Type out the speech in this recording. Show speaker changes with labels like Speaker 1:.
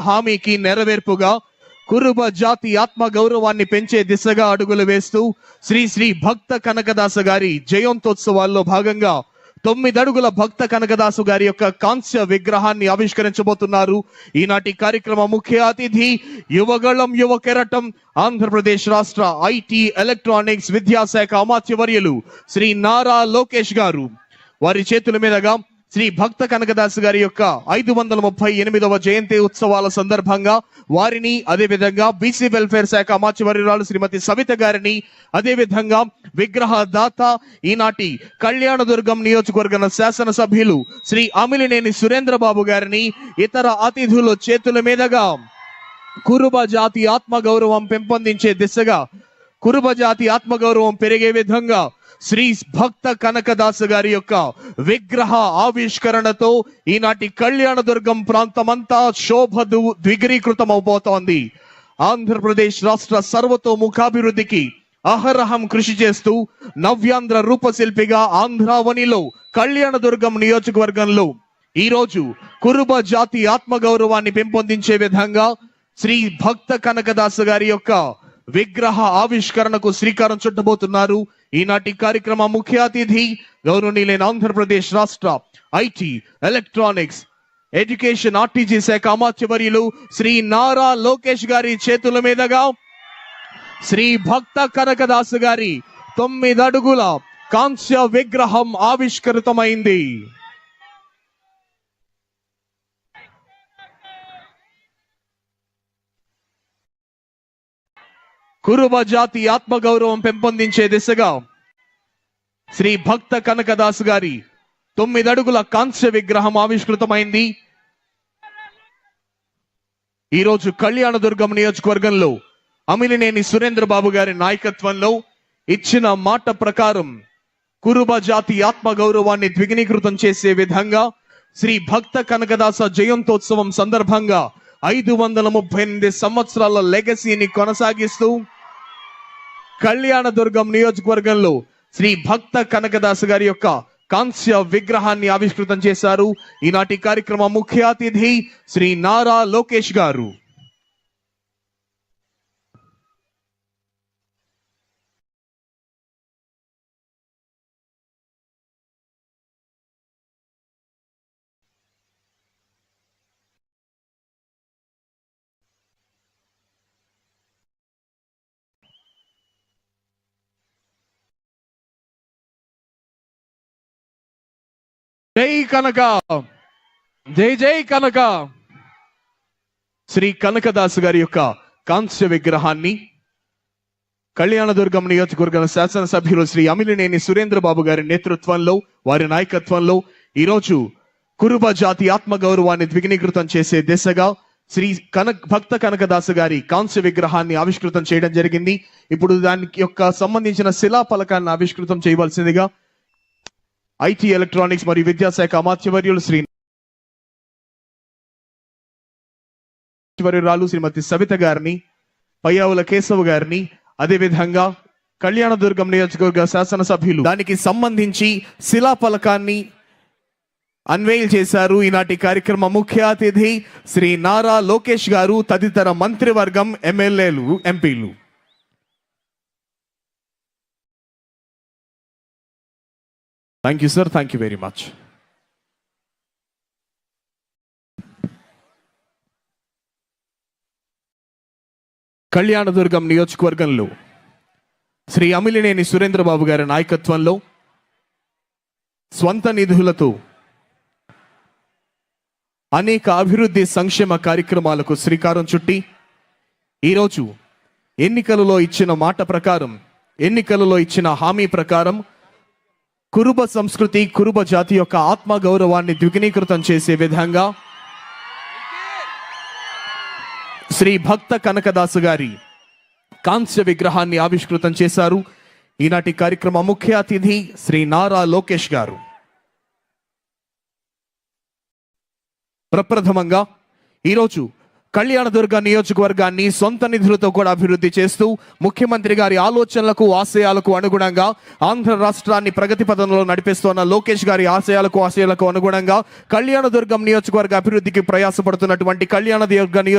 Speaker 1: హామీకి నెరవేర్పుగా కురుబ జాతి ఆత్మ గౌరవాన్ని పెంచే దిశగా అడుగులు వేస్తూ శ్రీ శ్రీ భక్త కనకదాస గారి జయంతోత్సవాల్లో భాగంగా తొమ్మిది అడుగుల భక్త కనకదాసు గారి యొక్క కాంస్య విగ్రహాన్ని ఆవిష్కరించబోతున్నారు. ఈనాటి కార్యక్రమ ముఖ్య అతిథి యువగళం యువ కెరటం ఆంధ్రప్రదేశ్ రాష్ట్ర ఐటీ ఎలక్ట్రానిక్స్ విద్యాశాఖ అమాత్యవర్యులు శ్రీ నారా లోకేష్ గారు. వారి చేతుల మీదుగా శ్రీ భక్త కనకదాస్ గారి యొక్క ఐదు వందల ముప్పై ఎనిమిదవ జయంతి ఉత్సవాల సందర్భంగా వారిని అదే విధంగా బీసీ వెల్ఫేర్ శాఖ అమాత్యవర్యురాలు శ్రీమతి సవిత గారిని అదే విధంగా విగ్రహ దాత ఈనాటి కళ్యాణదుర్గం నియోజకవర్గం శాసనసభ్యులు శ్రీ అమిలినేని సురేంద్రబాబు గారిని ఇతర అతిథుల చేతుల మీదుగా కురుబ జాతి ఆత్మ గౌరవం పెంపొందించే దిశగా కురుబ జాతి ఆత్మగౌరవం పెరిగే విధంగా శ్రీ భక్త కనకదాసు గారి యొక్క విగ్రహ ఆవిష్కరణతో ఈనాటి కళ్యాణదుర్గం ప్రాంతమంతా శోభ దు- అవబోతోంది ఆంధ్రప్రదేశ్ రాష్ట్ర సర్వతోముఖాభివృద్ధికి అహరహం కృషి చేస్తూ నవ్యాంధ్ర రూపశిల్పిగా ఆంధ్రావనిలో కళ్యాణదుర్గం నియోజకవర్గంలో ఈ రోజు కురుబ జాతి ఆత్మగౌరవాన్ని పెంపొందించే విధంగా శ్రీ భక్త కనకదాసు గారి యొక్క విగ్రహ ఆవిష్కరణకు శ్రీకారం చుట్టబోతున్నారు. ఈనాటి కార్యక్రమ ముఖ్య అతిథి గౌరవనీయులైన ఆంధ్రప్రదేశ్ రాష్ట్ర ఐటీ ఎలక్ట్రానిక్స్ ఎడ్యుకేషన్ ఆర్టీజీ శాఖ అమాత్యవర్యులు శ్రీ నారా లోకేష్ గారి చేతుల మీదుగా శ్రీ భక్త కనకదాసు గారి తొమ్మిది అడుగుల కాంస్య విగ్రహం ఆవిష్కృతమైంది. కురుబ జాతి ఆత్మగౌరవం పెంపొందించే దిశగా శ్రీ భక్త కనకదాస్ గారి తొమ్మిది అడుగుల కాంస్య విగ్రహం ఆవిష్కృతమైంది. ఈ రోజు కళ్యాణదుర్గం నియోజకవర్గంలో అమిలినేని సురేంద్ర బాబు గారి నాయకత్వంలో ఇచ్చిన మాట ప్రకారం కురుబ జాతి ఆత్మ గౌరవాన్ని ద్విగుణీకృతం చేసే విధంగా శ్రీ భక్త కనకదాస జయంతోత్సవం సందర్భంగా ఐదు వందల ముప్పై ఎనిమిది సంవత్సరాల లెగసీని కొనసాగిస్తూ కళ్యాణదుర్గం నియోజకవర్గంలో శ్రీ భక్త కనకదాస్ గారి యొక్క కాంస్య విగ్రహాన్ని ఆవిష్కృతం చేశారు. ఈనాటి కార్యక్రమ ముఖ్య అతిథి శ్రీ నారా లోకేష్ గారు. జై కనక జై జై కనక. శ్రీ కనకదాసు గారి యొక్క కాంస్య విగ్రహాన్ని కళ్యాణదుర్గం నియోజకవర్గం శాసనసభ్యులు శ్రీ అమిలినేని సురేంద్రబాబు గారి నేతృత్వంలో వారి నాయకత్వంలో ఈరోజు కురుబ జాతి ఆత్మగౌరవాన్ని గౌరవాన్ని చేసే దిశగా శ్రీ కనక్ భక్త కనకదాసు గారి కాంస్య విగ్రహాన్ని ఆవిష్కృతం చేయడం జరిగింది. ఇప్పుడు దానికి యొక్క సంబంధించిన శిలా ఫలకాన్ని ఆవిష్కృతం చేయవలసిందిగా ఐటీ ఎలక్ట్రానిక్స్ మరియు విద్యాశాఖ అమాత్యవర్యులు శ్రీ వర్యురాలు శ్రీమతి సవిత గారిని పయ్యావుల కేశవ్ గారిని అదే విధంగా కళ్యాణదుర్గం నియోజకవర్గ శాసనసభ్యులు. దానికి సంబంధించి శిలా ఫలకాన్ని చేశారు ఈనాటి కార్యక్రమ ముఖ్య అతిథి శ్రీ నారా లోకేష్ గారు తదితర మంత్రివర్గం ఎమ్మెల్యేలు ఎంపీలు. Thank you sir thank you very much Kalyandurg నియోజకవర్గంలో శ్రీ అమిలినేని సురేంద్రబాబు గారి నాయకత్వంలో స్వంత నిధులతో అనేక అభివృద్ధి సంక్షేమ కార్యక్రమాలకు శ్రీకారం చుట్టి ఈరోజు ఎన్నికలలో ఇచ్చిన మాట ప్రకారం ఎన్నికలలో ఇచ్చిన హామీ ప్రకారం కురుబ సంస్కృతి కురుబ జాతి యొక్క ఆత్మ గౌరవాన్ని ద్విగుణీకృతం చేసే విధంగా శ్రీ భక్త కనకదాసు గారి కాంస్య విగ్రహాన్ని ఆవిష్కృతం చేశారు. ఈనాటి కార్యక్రమ ముఖ్య అతిథి శ్రీ నారా లోకేష్ గారు. ప్రప్రథమంగా ఈరోజు కళ్యాణదుర్గ నియోజకవర్గాన్ని సొంత నిధులతో కూడా అభివృద్ధి చేస్తూ ముఖ్యమంత్రి గారి ఆలోచనలకు ఆశయాలకు అనుగుణంగా ఆంధ్ర రాష్ట్రాన్ని ప్రగతి పథంలో నడిపిస్తున్న లోకేష్ గారి ఆశయాలకు ఆశయాలకు అనుగుణంగా కళ్యాణదుర్గం నియోజకవర్గ అభివృద్ధికి ప్రయాసపడుతున్నటువంటి కళ్యాణదుర్గ నియోజక